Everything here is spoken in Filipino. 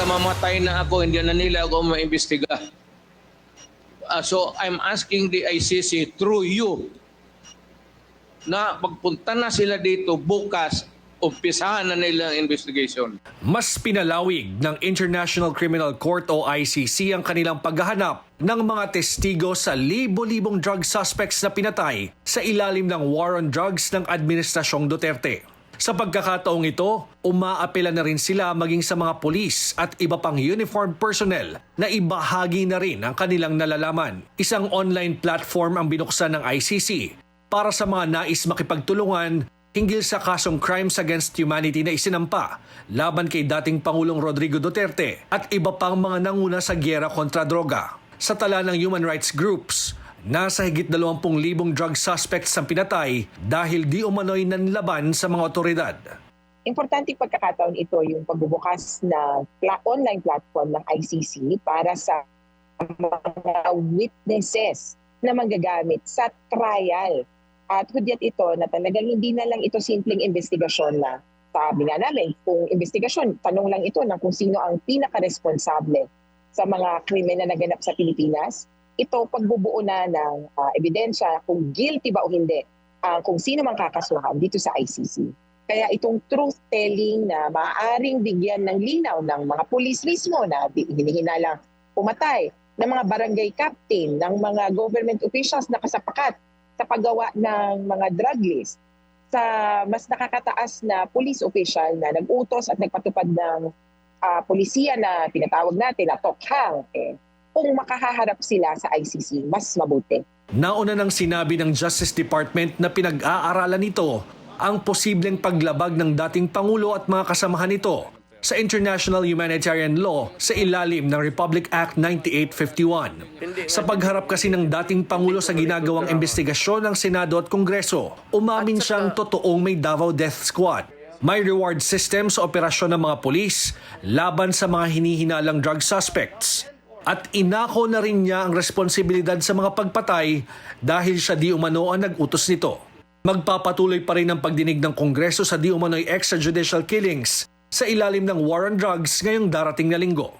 ka mamatay na ako, hindi na nila ako maimbestiga. Ah, so I'm asking the ICC through you na pagpunta na sila dito bukas, umpisahan na nila ang investigation. Mas pinalawig ng International Criminal Court o ICC ang kanilang paghahanap ng mga testigo sa libo-libong drug suspects na pinatay sa ilalim ng war on drugs ng Administrasyong Duterte. Sa pagkakataong ito, umaapela na rin sila maging sa mga pulis at iba pang uniformed personnel na ibahagi na rin ang kanilang nalalaman. Isang online platform ang binuksan ng ICC para sa mga nais makipagtulungan hinggil sa kasong crimes against humanity na isinampa laban kay dating Pangulong Rodrigo Duterte at iba pang mga nanguna sa gyera kontra droga. Sa tala ng human rights groups, nasa higit 20,000 drug suspects ang pinatay dahil di umano'y nanlaban sa mga otoridad. Importante pagkakataon ito yung pagbubukas na online platform ng ICC para sa mga witnesses na manggagamit sa trial. At hudyat ito na talagang hindi na lang ito simpleng investigasyon na sabi nga namin, kung investigasyon, tanong lang ito ng kung sino ang pinaka-responsable sa mga krimen na naganap sa Pilipinas. Ito pagbubuo na ng ah, ebidensya kung guilty ba o hindi ah, kung sino mang kakasuhan dito sa ICC. Kaya itong truth-telling na maaaring bigyan ng linaw ng mga pulis mismo na hinihinalang pumatay, ng mga barangay captain, ng mga government officials na kasapakat sa paggawa ng mga drug list, sa mas nakakataas na police official na nag-utos at nagpatupad ng ah, polisiya na tinatawag natin na tokhang, eh, kung makahaharap sila sa ICC, mas mabuti. Nauna nang sinabi ng Justice Department na pinag-aaralan nito ang posibleng paglabag ng dating Pangulo at mga kasamahan nito sa International Humanitarian Law sa ilalim ng Republic Act 9851. Sa pagharap kasi ng dating Pangulo sa ginagawang investigasyon ng Senado at Kongreso, umamin siyang totoong may Davao Death Squad. May reward system sa operasyon ng mga pulis laban sa mga hinihinalang drug suspects. At inako na rin niya ang responsibilidad sa mga pagpatay dahil siya di umano ang nag-utos nito. Magpapatuloy pa rin ang pagdinig ng Kongreso sa di umano'y extrajudicial killings sa ilalim ng war on drugs ngayong darating na linggo.